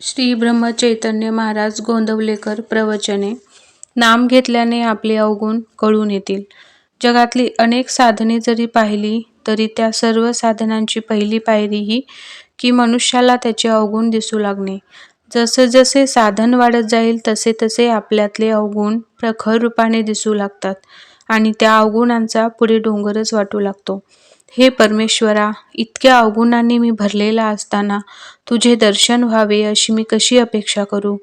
श्री ब्रह्मचैतन्य महाराज गोंदवलेकर प्रवचने नाम घेतल्याने आपले अवगुण कळून येतील. जगातली अनेक साधने जरी पाहिली तरी त्या सर्व साधनांची पहिली पायरी ही की मनुष्याला त्याचे अवगुण दिसू लागणे. जसे जसे साधन वाढत जाईल तसे तसे आपल्यातले अवगुण प्रखर रूपाने दिसू लागतात आणि त्या अवगुणांचा पुढे डोंगरच वाटू लागतो. हे परमेश्वरा इतक्या अवगुणांनी मी भरलेला असताना तुझे दर्शन व्हावे अशी मी कशी अपेक्षा करू?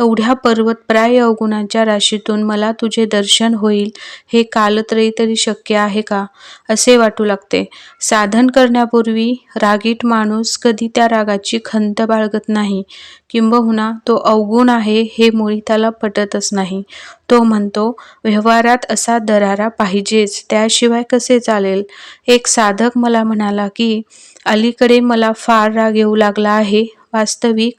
एवढ्या पर्वतप्राय अवगुणांच्या राशीतून मला तुझे दर्शन होईल हे कालत्रयी तरी शक्य आहे का? असे वाटू लागते. साधन करण्यापूर्वी रागीट माणूस कधी त्या रागाची खंत बाळगत नाही. किंबहुना तो अवगुण आहे हे मुळी त्याला पटतच नाही. तो म्हणतो व्यवहारात असा दरारा पाहिजेच त्याशिवाय कसे चालेल? एक साधक मला म्हणाला की अलीकडे मला फार राग येऊ लागला आहे. वास्तविक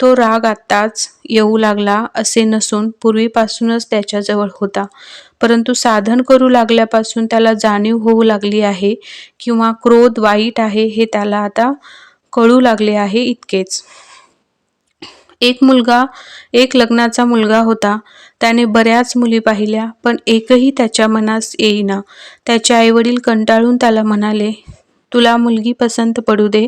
तो राग आत्ताच येऊ लागला असे नसून पूर्वीपासूनच त्याच्याजवळ होता. परंतु साधन करू लागल्यापासून त्याला जाणीव होऊ लागली आहे किंवा क्रोध वाईट आहे हे त्याला आता कळू लागले आहे इतकेच. एक मुलगा एक लग्नाचा मुलगा होता. त्याने बऱ्याच मुली पाहिल्या पण एकही त्याच्या मनास येईना. त्याचे आईवडील कंटाळून त्याला म्हणाले तुला मुलगी पसंत पडू दे.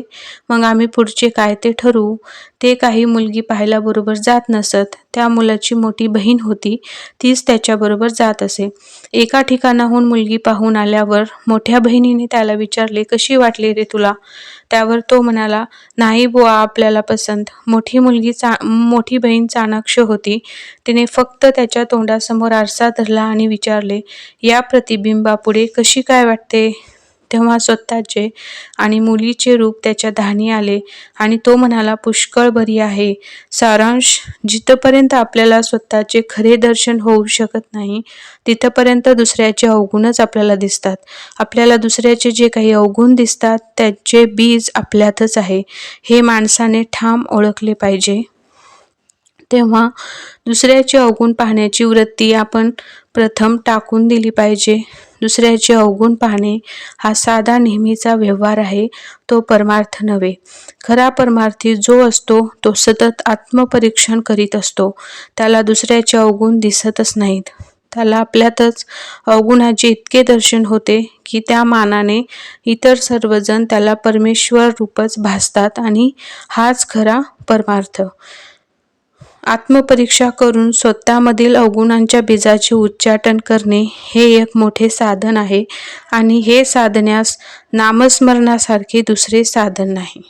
मग आम्ही पुढचे काय ते ठरवू. ते काही मुलगी पाहायला बरोबर जात नसत. त्या मुलाची मोठी बहीण होती. तीच त्याच्याबरोबर जात असे. एका ठिकाणाहून मुलगी पाहून आल्यावर मोठ्या बहिणीने त्याला विचारले कशी वाटली रे तुला? त्यावर तो म्हणाला नाही बुवा आपल्याला पसंत. मोठी मुलगी चा मोठी बहीण चाणाक्ष होती. तिने फक्त त्याच्या तोंडासमोर आरसा धरला आणि विचारले या प्रतिबिंबापुढे कशी काय वाटते? तेव्हा स्वतःचे आणि मुलीचे रूप त्याच्या धानी आले आणि तो म्हणाला पुष्कळ बरी आहे. सारांश जिथपर्यंत आपल्याला स्वतःचे खरे दर्शन होऊ शकत नाही तिथपर्यंत दुसऱ्याचे अवगुणच आपल्याला दिसतात. आपल्याला दुसऱ्याचे जे काही अवगुण दिसतात त्याचे बीज आपल्यातच आहे. हे माणसाने ठाम ओळखले पाहिजे. तेव्हा दुसऱ्याचे अवगुण पाहण्याची वृत्ती आपण प्रथम टाकून दिली पाहिजे. दुसऱ्याचे अवगुण पाहणे हा साधा नेहमीचा व्यवहार आहे तो परमार्थ नव्हे. खरा परमार्थी जो असतो तो सतत आत्मपरीक्षण करीत असतो. त्याला दुसऱ्याचे अवगुण दिसतच नाहीत. त्याला आपल्यातच अवगुणाचे इतके दर्शन होते की त्या मानाने इतर सर्वजण त्याला परमेश्वर रूपच भासतात आणि हाच खरा परमार्थ. आत्मपरीक्षा करून स्वतःमधील अवगुणांच्या बीजाचे उच्चाटन करणे हे एक मोठे साधन आहे. आणि हे साधण्यास नामस्मरणासारखे दुसरे साधन नाही.